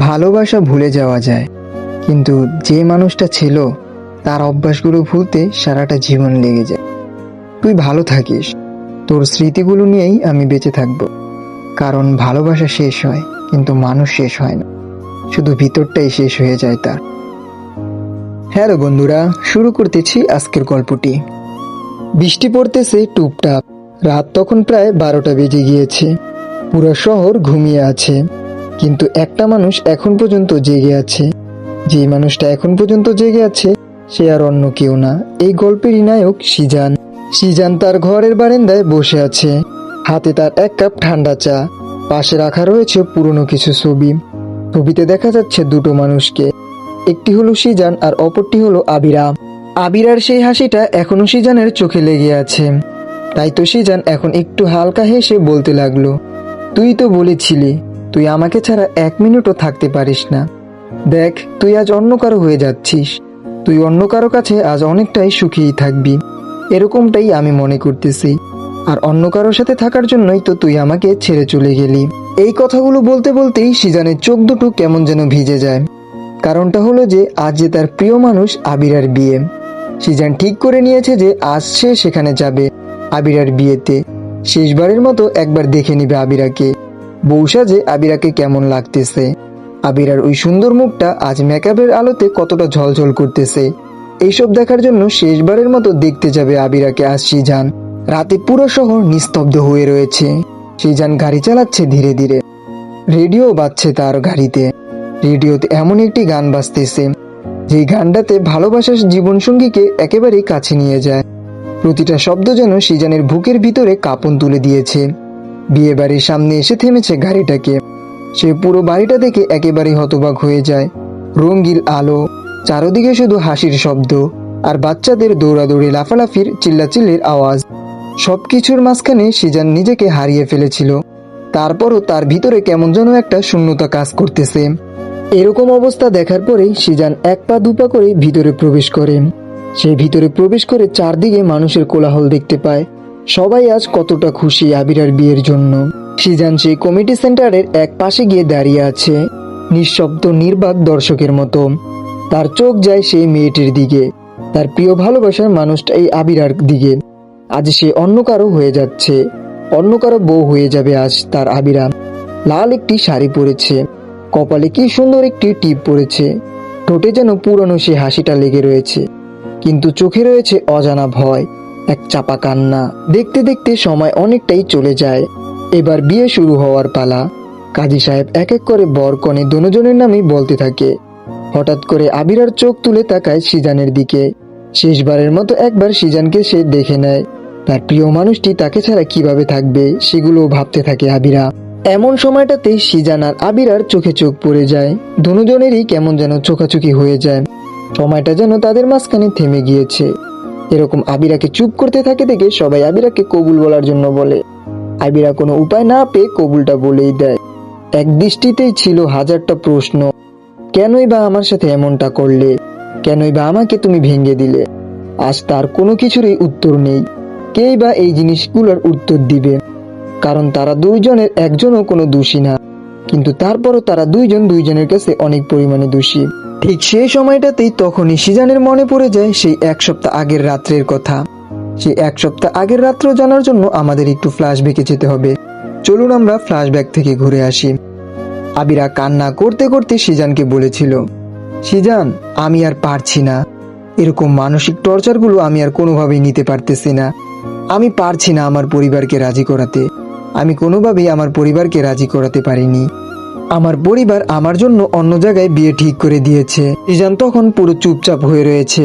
ভালোবাসা ভুলে যাওয়া যায়। কিন্তু যে মানুষটা ছিল, তার অভ্যাসগুলো ভুলতে সারাটা জীবন লেগে যায়। তুই ভালো থাকিস। তোর স্মৃতিগুলো নিয়েই আমি বেঁচে থাকব। কারণ ভালোবাসা শেষ হয়, কিন্তু মানুষ শেষ হয় না। শুধু ভিতরটাই শেষ হয়ে যায় তার। হ্যালো বন্ধুরা, শুরু করতেছি আজকের গল্পটি। বৃষ্টি পড়তেছে টুপটাপ। রাত তখন প্রায় বারোটা বেজে গিয়েছে। পুরো শহর ঘুমিয়ে আছে। কিন্তু একটা মানুষ এখন পর্যন্ত জেগে আছে। যে মানুষটা এখন পর্যন্ত জেগে আছে, সে আর অন্য কেউ না। এই গল্পেরই নায়ক সিজান। সিজান তার ঘরের বারান্দায় বসে আছে। হাতে তার এক কাপ ঠান্ডা চা। পাশে রাখা রয়েছে পুরনো কিছু ছবি। ছবিতে দেখা যাচ্ছে দুটো মানুষকে। একটি হলো সিজান আর অপরটি হলো আবিরা। আবিরার সেই হাসিটা এখনও সিজানের চোখে লেগে আছে। তাই তো সিজান এখন একটু হালকা হেসে বলতে লাগল, তুই তো বলেছিলি তুই আমাকে ছাড়া এক মিনিটও থাকতে পারিস না। দেখ, তুই আজ অন্য কারও হয়ে যাচ্ছিস। তুই অন্য কারও কাছে আজ অনেকটাই সুখীই থাকবি। এরকমটাই আমি মনে করতেছি। আর অন্য কারোর সাথে থাকার জন্যই তো তুই আমাকে ছেড়ে চলে গেলি। এই কথাগুলো বলতে বলতেই সিজানের চোখ দুটো কেমন যেন ভিজে যায়। কারণটা হলো যে, আজ যে তার প্রিয় মানুষ আবিরার বিয়ে। সিজান ঠিক করে নিয়েছে যে, আজ সে সেখানে যাবে, আবিরার বিয়েতে। শেষবারের মতো একবার দেখে নিবে আবিরাকে। বৌসা যে আবিরাকে কেমন লাগতেছে। আবিরার ওই সুন্দর মুখটা আজ মেকআপের আলোতে কতটা ঝলঝল করতেছে। এইসব দেখার জন্য শেষবারের মতো দেখতে যাবে আবিরাকে আজ সিজান রাতে পুরো শহর নিস্তব্ধ হয়ে রয়েছে। সিজান গাড়ি চালাচ্ছে ধীরে ধীরে। রেডিও বাজছে তার গাড়িতে। রেডিওতে এমন একটি গান বাজতেছে। যেই গানটাতে ভালোবাসার জীবনসঙ্গীকে একেবারেই কাছে নিয়ে যায়। প্রতিটা শব্দ যেন সিজানের বুকের ভিতরে কাঁপন তুলে দিয়েছে। বিয়ে বাড়ির সামনে এসে থেমেছে গাড়িটাকে। সে পুরো বাড়িটা দেখে একেবারে হতবাক হয়ে যায়। রঙ্গিল আলো, চারদিকে শুধু হাসির শব্দ আর বাচ্চাদের দৌড়াদৌড়ি লাফালাফির চিল্লাচিল্লির আওয়াজ। সবকিছুর মাঝখানে সিজান নিজেকে হারিয়ে ফেলেছিল। তারপরও তার ভিতরে কেমন যেন একটা শূন্যতা কাজ করতেছে। এরকম অবস্থা দেখার পরেই সিজান এক পা দুপা করে ভিতরে প্রবেশ করে। সে ভিতরে প্রবেশ করে চারদিকে মানুষের কোলাহল দেখতে পায়। সবাই আজ কতটা খুশি আবিরার বিয়ের জন্য। সিজান কমিটি সেন্টারের এক পাশে গিয়ে দাঁড়িয়ে আছে, নিঃশব্দ নির্বাক দর্শকের মতো। তার চোখ যায় সেই মেয়েটির দিকে, তার প্রিয় ভালোবাসার মানুষটা এই আবিরার দিকে। আজ সে অন্য কারও হয়ে যাচ্ছে, অন্য কারও বউ হয়ে যাবে আজ তার আবিরা। লাল একটি শাড়ি পরেছে, কপালে কি সুন্দর একটি টিপ পরেছে। ঠোঁটে যেন পুরনো সে হাসিটা লেগে রয়েছে, কিন্তু চোখে রয়েছে অজানা ভয়। এক চাপা কান্না। দেখতে দেখতে সময় অনেকটাই চলে যায়। এবার বিয়ে শুরু হওয়ার পালা। কাজী সাহেব এক এক করে বর কনে দুজনের নামই বলতে থাকে। হঠাৎ করে আবিরার চোখ তুলে তাকায় সিজানের দিকে। শেষবারের মতো একবার সিজানকে সে দেখে নেয়। তার প্রিয় মানুষটি তাকে ছাড়া কীভাবে থাকবে সেগুলো ভাবতে থাকে আবিরা। এমন সময়টাতে সিজান আর আবিরার চোখে চোখ পড়ে যায়। দুজনেরই কেমন যেন চোখাচোখি হয়ে যায়। সময়টা যেন তাদের মাঝখানে থেমে গিয়েছে। এরকম আবিরাকে চুপ করতে থাকে দেখে সবাই আবিরাকে কবুল বলার জন্য বলে। আবিরা কোনো উপায় না পেয়ে কবুলটা বলেই দেয়। এক দৃষ্টিতেই ছিল হাজারটা প্রশ্ন। কেনই বা আমার সাথে এমনটা করলে? কেনই বা আমাকে তুমি ভেঙে দিলে? আজ তার কোনো কিছুরই উত্তর নেই। কেই বা এই জিনিসগুলোর উত্তর দিবে? কারণ তারা দুইজনের একজনও কোনো দোষী না। কিন্তু তারপরও তারা দুইজন দুইজনের কাছে অনেক পরিমাণে দোষী। ঠিক সেই সময়টাতেই তখনই সিজানের মনে পড়ে যায় সেই এক সপ্তাহ আগের রাত্রের কথা। সেই এক সপ্তাহ আগের রাত্র জানার জন্য আমাদের একটু ফ্ল্যাশব্যাকে যেতে হবে। চলুন আমরা ফ্ল্যাশব্যাক থেকে ঘুরে আসি। আবিরা কান্না করতে করতে সিজানকে বলেছিল, সিজান, আমি আর পারছি না। এরকম মানসিক টর্চারগুলো আমি আর কোনোভাবেই নিতে পারতেছি না। আমি পারছি না আমার পরিবারকে রাজি করাতে। আমি কোনোভাবেই আমার পরিবারকে রাজি করাতে পারিনি। আমার পরিবার আমার জন্য অন্য জায়গায় বিয়ে ঠিক করে দিয়েছে। সিজান তখন পুরো চুপচাপ হয়ে রয়েছে।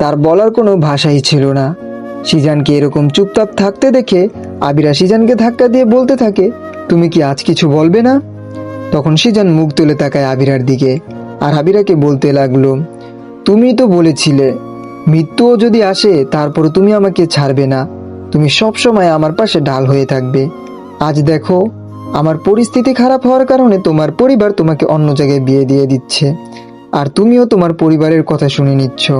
তার বলার কোনো ভাষাই ছিল না। সিজানকে এরকম চুপচাপ থাকতে দেখে আবিরা সিজানকে ধাক্কা দিয়ে বলতে থাকে, তুমি কি আজ কিছু বলবে না? তখন সিজান মুখ তুলে তাকায় আবিরার দিকে আর আবিরাকে বলতে লাগল, তুমি তো বলেছিলে, মৃত্যুও যদি আসে তারপর তুমি আমাকে ছাড়বে না। তুমি সব সময় আমার পাশে ঢাল হয়ে থাকবে। আজ দেখো আমার পরিস্থিতি খারাপ হওয়ার কারণে তোমার পরিবার তোমাকে অন্য জায়গায় বিয়ে দিয়ে দিচ্ছে। আর তুমিও তোমার পরিবারের কথা শুনে নিচ্ছ।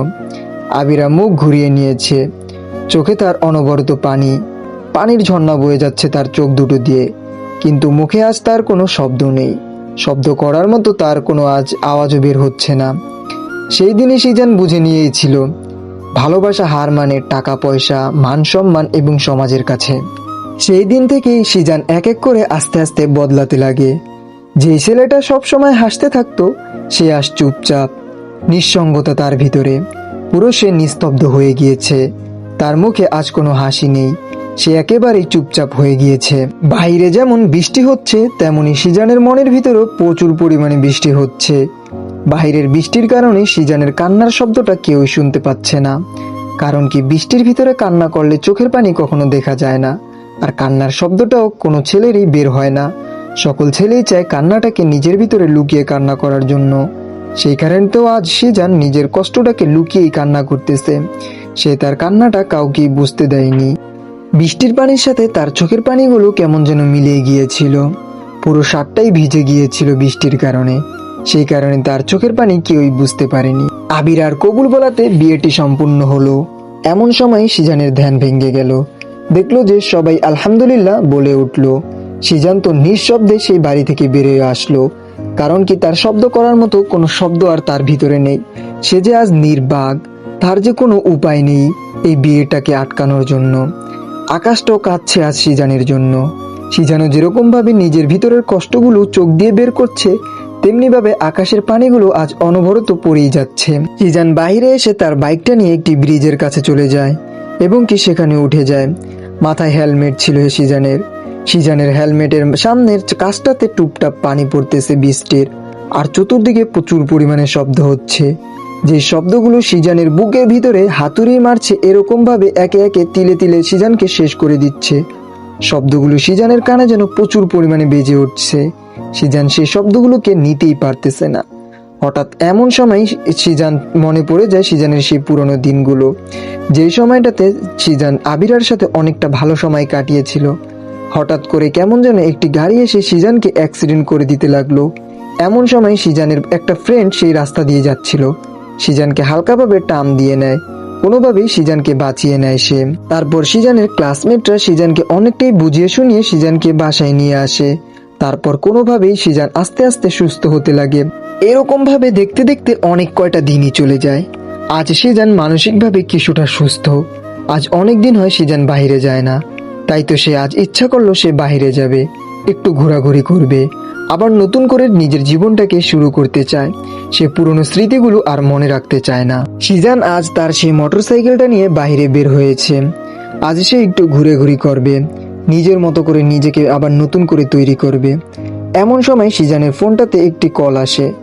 আবিরা মুখ ঘুরিয়ে নিয়েছে। চোখে তার অনবরত পানি। পানির ঝর্ণা বয়ে যাচ্ছে তার চোখ দুটো দিয়ে। কিন্তু মুখে আজ তার কোনো শব্দ নেই। শব্দ করার মতো তার কোনো আজ আওয়াজও বের হচ্ছে না। সেই দিনই সিজান বুঝে নিয়েছিল, ভালোবাসা হার মানে টাকা, পয়সা, মান সম্মান এবং সমাজের কাছে। সেই দিন থেকেই সিজান এক এক করে আস্তে আস্তে বদলাতে লাগে। যে ছেলেটা সবসময় হাসতে থাকতো, সে আজ চুপচাপ, নিঃসঙ্গতা তার ভিতরে। পুরো সে নিস্তব্ধ হয়ে গিয়েছে। তার মুখে আজ কোনো হাসি নেই। সে একেবারেই চুপচাপ হয়ে গিয়েছে। বাইরে যেমন বৃষ্টি হচ্ছে, তেমনি সিজানের মনের ভিতরেও প্রচুর পরিমাণে বৃষ্টি হচ্ছে। বাহিরের বৃষ্টির কারণে সিজানের কান্নার শব্দটা কেউই শুনতে পাচ্ছে না। কারণ কি বৃষ্টির ভিতরে কান্না করলে চোখের পানি কখনো দেখা যায় না। আর কান্নার শব্দটাও কোনো ছেলেরই বের হয় না। সকল ছেলেই চায় কান্নাটাকে নিজের ভিতরে লুকিয়ে কান্না করার জন্য। সেই কারণে তো আজ সিজান নিজের কষ্টটাকে লুকিয়েই কান্না করতেছে। সে তার কান্নাটা কাউকেই বুঝতে দেয়নি। বৃষ্টির পানির সাথে তার চোখের পানিগুলো কেমন যেন মিলিয়ে গিয়েছিল। পুরো শার্টটাই ভিজে গিয়েছিল বৃষ্টির কারণে। সেই কারণে তার চোখের পানি কেউই বুঝতে পারেনি। আবির আর কবুল বলাতে বিয়েটি সম্পূর্ণ হলো। এমন সময় সিজানের ধ্যান ভেঙে গেল। দেখল যে সবাই আলহামদুলিল্লাহ বলে উঠল। সিজান তো নিঃশব্দে সেই বাড়ি থেকে বেরিয়ে আসলো। কারণ কি তার শব্দ করার মতো কোনো শব্দ আর তার ভিতরে নেই। সে যে আজ নির্বাগ তার যে কোনো উপায় নেই এই বিয়েটাকে আটকানোর জন্য। আকাশটাও কাঁদছে আজ সিজানের জন্য। সিজানো যেরকম ভাবে নিজের ভিতরের কষ্টগুলো চোখ দিয়ে বের করছে তেমনি ভাবে আকাশের পানিগুলো আজ অনবরত পড়েই যাচ্ছে। সিজান বাইরে এসে তার বাইকটা নিয়ে একটি ব্রিজের কাছে চলে যায়। এবং কি সেখানে উঠে যায়। মাথায় হেলমেট ছিল সিজানের। সিজানের হেলমেটের সামনের কাজটাতে টুপটাপ পানি পড়তেছে বৃষ্টির। আর চতুর্দিকে প্রচুর পরিমাণে শব্দ হচ্ছে। যে শব্দগুলো সিজানের বুকের ভিতরে হাতুড়ি মারছে এরকম ভাবে একে একে তিলে তিলে সিজানকে শেষ করে দিচ্ছে। শব্দগুলো সিজানের কানে যেন প্রচুর পরিমাণে বেজে উঠছে। সিজান সেই শব্দগুলোকে নিতেই পারতেছে না। হঠাৎ এমন সময় সিজান মনে পড়ে যায় সিজানের সেই পুরনো দিনগুলো। যেই সময়টাতে সিজান আবিরার সাথে অনেকটা ভালো সময় কাটিয়েছিল। হঠাৎ করে কেমন যেন একটি গাড়ি এসে সিজানকে অ্যাক্সিডেন্ট করে দিতে লাগল। এমন সময় সিজানের একটা ফ্রেন্ড সেই রাস্তা দিয়ে যাচ্ছিল। সিজানকে হালকাভাবে টান দিয়ে নেয়। কোনোভাবেই সিজানকে বাঁচিয়ে নেয় সে। তারপর সিজানের ক্লাসমেটরা সিজানকে অনেকটাই বুঝিয়ে শুনিয়ে সিজানকে বাসায় নিয়ে আসে। তারপর কোনোভাবেই সিজান আস্তে আস্তে সুস্থ হতে লাগে। এরকম ভাবে দেখতে দেখতে অনেক কয়টা দিনই চলে যায়। আজ সিজান মানসিকভাবে কিছুটা সুস্থ। আজ অনেক দিন হয় সিজান বাইরে যায় না। তাই তো সে আজ ইচ্ছা করল সে বাইরে যাবে। একটু ঘোরাঘুরি করবে। আবার নতুন করে নিজের জীবনটাকে শুরু করতে চায়। সে পুরনো স্মৃতিগুলো আর মনে রাখতে চায় না। সিজান আজ তার সেই মোটরসাইকেলটা নিয়ে বাইরে বের হয়েছে। আজ সে একটু ঘুরে ঘুরি করবে। নিজের মতো করে নিজেকে আবার নতুন করে তৈরি করবে। এমন সময় সিজানের ফোনটাতে একটি কল আসে।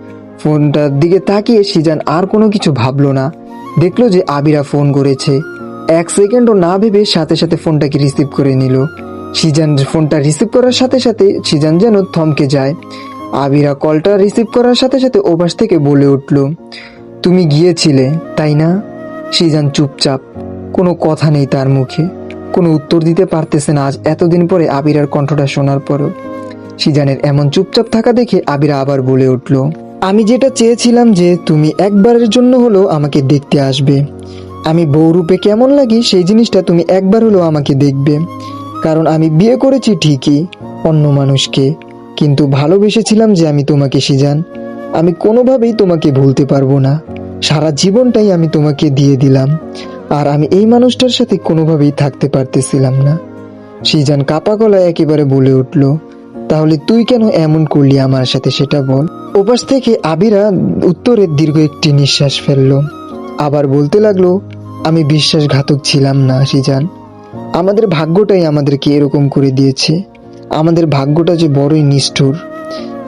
ফোনটার দিকে তাকিয়ে সিজান আর কোনো কিছু ভাবলো না। দেখল যে আবিরা ফোন করেছে। এক সেকেন্ডও না ভেবে সাথে সাথে ফোনটাকে রিসিভ করে নিল। সিজান ফোনটা রিসিভ করার সাথে সাথে সিজান যেন থমকে যায়। আবিরা কলটা রিসিভ করার সাথে সাথে ওপাশ থেকে বলে উঠল, তুমি গিয়েছিলে, তাই না? সিজান চুপচাপ, কোনো কথা নেই তার মুখে। কোনো উত্তর দিতে পারতেছে না আজ। এতদিন পরে আবিরার কণ্ঠটা শোনার পরও। সিজানের এমন চুপচাপ থাকা দেখে আবিরা আবার বলে উঠল, আমি যেটা চেয়েছিলাম যে তুমি একবারের জন্য হলেও আমাকে দেখতে আসবে। আমি বউরূপে কেমন লাগি সেই জিনিসটা তুমি একবার হলেও আমাকে দেখবে। কারণ আমি বিয়ে করেছি ঠিকই, অন্য মানুষকে। কিন্তু ভালোবেসেছিলাম যে আমি তোমাকে, সিজান। আমি কোনোভাবেই তোমাকে ভুলতে পারব না। সারা জীবনটাই আমি তোমাকে দিয়ে দিলাম। আর আমি এই মানুষটার সাথে কোনোভাবেই থাকতে পারতেছিলাম না। সিজান কাপা গলায় একেবারে বলে উঠল, তাহলে তুই কেন এমন করলি আমার সাথে সেটা বল? ওপাশ থেকে আবিরা উত্তরের দীর্ঘ একটি নিঃশ্বাস ফেলল। আবার বলতে লাগল, আমি বিশ্বাসঘাতক ছিলাম না, সিজান। আমাদের ভাগ্যটাই আমাদেরকে এরকম করে দিয়েছে। আমাদের ভাগ্যটা যে বড়ই নিষ্ঠুর।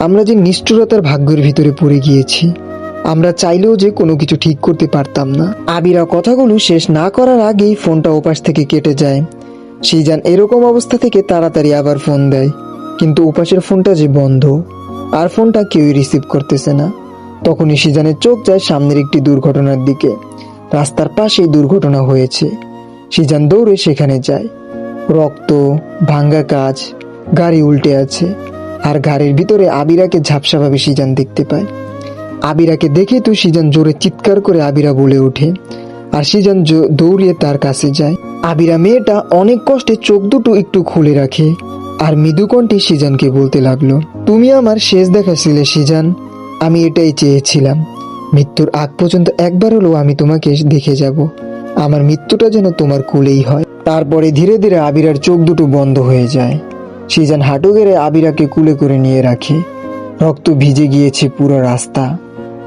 আমরা যে নিষ্ঠুরতার ভাগ্যের ভিতরে পড়ে গিয়েছি আমরা চাইলেও যে কোনো কিছু ঠিক করতে পারতাম না। আবিরা কথাগুলো শেষ না করার আগেই ফোনটা ওপাশ থেকে কেটে যায়। সিজান এরকম অবস্থা থেকে তাড়াতাড়ি আবার ফোন দেয়। কিন্তু ওপাশের ফোনটা যে বন্ধ, আর ফোনটা কেউই রিসিভ করতেছে না। তখনই সিজানের চোখ যায় সামনের একটি দুর্ঘটনার দিকে। রাস্তার পাশেই দুর্ঘটনা হয়েছে। সিজান দৌড়ে সেখানে যায়। রক্ত, ভাঙ্গা কাজ, গাড়ি উল্টে আছে। আর গাড়ির ভিতরে আবিরাকে ঝাপসাভাবে সিজান দেখতে পায়। আবিরাকে দেখে তো সিজান জোরে চিৎকার করে আবিরা বলে ওঠে। আর সিজান দৌড়িয়ে তার কাছে যায়। আবিরা মেয়েটা অনেক কষ্টে চোখ দুটো একটু খুলে রাখে। আর মৃদু কণ্ঠে সিজানকে বলতে লাগল, তুমি আমার শেষ দেখা ছিলে সিজান। আমি এটাই চেয়েছিলাম। মৃত্যুর আগ পর্যন্ত একবার হলেও আমি তোমাকে দেখে যাব। আমার মৃত্যুটা যেন তোমার কুলেই হয়। তারপরে ধীরে ধীরে আবিরার চোখ দুটো বন্ধ হয়ে যায়। সিজান হাঁটু গেড়ে আবিরাকে কুলে করে নিয়ে রাখে। রক্ত ভিজে গিয়েছে পুরো রাস্তা।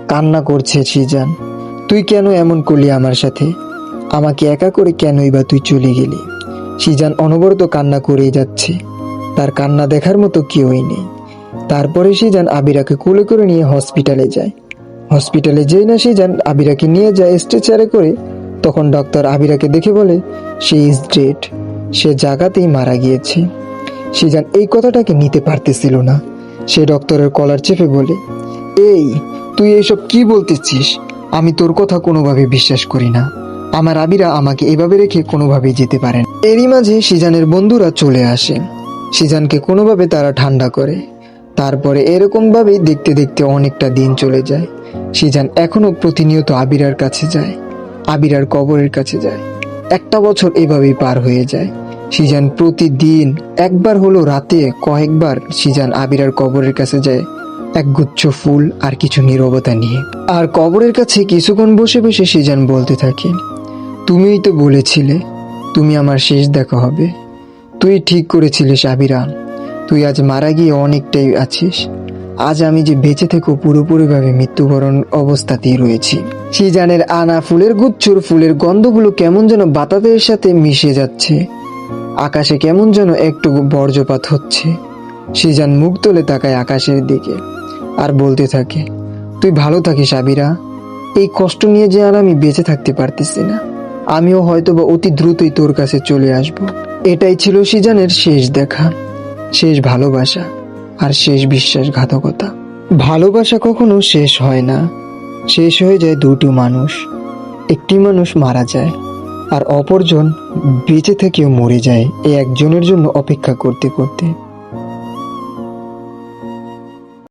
কান্না করছে সিজান তুই কেন এমন করলি আমার সাথে? আমাকে একা করে কেনই বা তুই চলে গেলি? সিজান অনবরত কান্না করেই যাচ্ছে। তার কান্না দেখার মতো কেউই নেই। তারপরে সিজান আবিরাকে কুলে করে নিয়ে হসপিটালে যায়। হসপিটালে যেই না সিজান আবিরাকে নিয়ে যায় স্ট্রেচারে করে, তখন ডক্টর আবিরাকে দেখে বলে, সে ইজ ডেড। সে জায়গাতেই মারা গিয়েছে। সিজান এই কথাটাকে নিতে পারতেছিল না। সে ডক্টরের কলার চেপে বলে, এই তুই এইসব কি বলতেছিস? আমি তোর কথা কোনোভাবে বিশ্বাস করি না। আমার আবিরা আমাকে এভাবে রেখে কোনোভাবেই যেতে পারেন এরই মাঝে সিজানের বন্ধুরা চলে আসে। সিজানকে কোনোভাবে তারা ঠান্ডা করে। তারপরে এরকম ভাবেই দেখতে দেখতে অনেকটা দিন চলে যায়। সিজান এখনও প্রতিনিয়ত আবিরার কাছে যায়। আবিরার কবরের কাছে যায়। একটা বছর এভাবেই পার হয়ে যায়। সিজান প্রতিদিন একবার হলো রাতে কয়েকবার সিজান আবিরার কবরের কাছে যায়। এক গুচ্ছ ফুল আর কিছু নীরবতা নিয়ে। আর কবরের কাছে কিছুক্ষণ বসে বসে সিজান বলতে থাকে, তুমিই তো বলেছিলে, তুমি আমার শেষ দেখা হবে। তুই ঠিক করেছিলিস আবিরা তুই আজ মারা গিয়ে অনেকটাই আছিস। আজ আমি যে বেঁচে থেকেও পুরোপুরিভাবে মৃত্যুবরণ অবস্থাতেই রয়েছি। সিজানের আনা ফুলের গুচ্ছর ফুলের গন্ধগুলো কেমন যেন বাতাসের সাথে মিশে যাচ্ছে। আকাশে কেমন যেন একটু বর্জ্যপাত হচ্ছে। সিজান মুখ তুলে তাকায় আকাশের দিকে। আর বলতে থাকে, তুই ভালো থাকিস, আবিরা। এই কষ্ট নিয়ে যে আর আমি বেঁচে থাকতে পারতেছি না। আমিও হয়তো বা অতি দ্রুতই তোর কাছে চলে আসব। এটাই ছিল সিজানের শেষ দেখা, শেষ ভালোবাসা আর শেষ বিশ্বাসঘাতকতা। ভালোবাসা কখনো শেষ হয় না। শেষ হয়ে যায় দুটো মানুষ। একটি মানুষ মারা যায় আর অপরজন বেঁচে থেকেও মরে যায়। এই একজনের জন্য অপেক্ষা করতে করতে।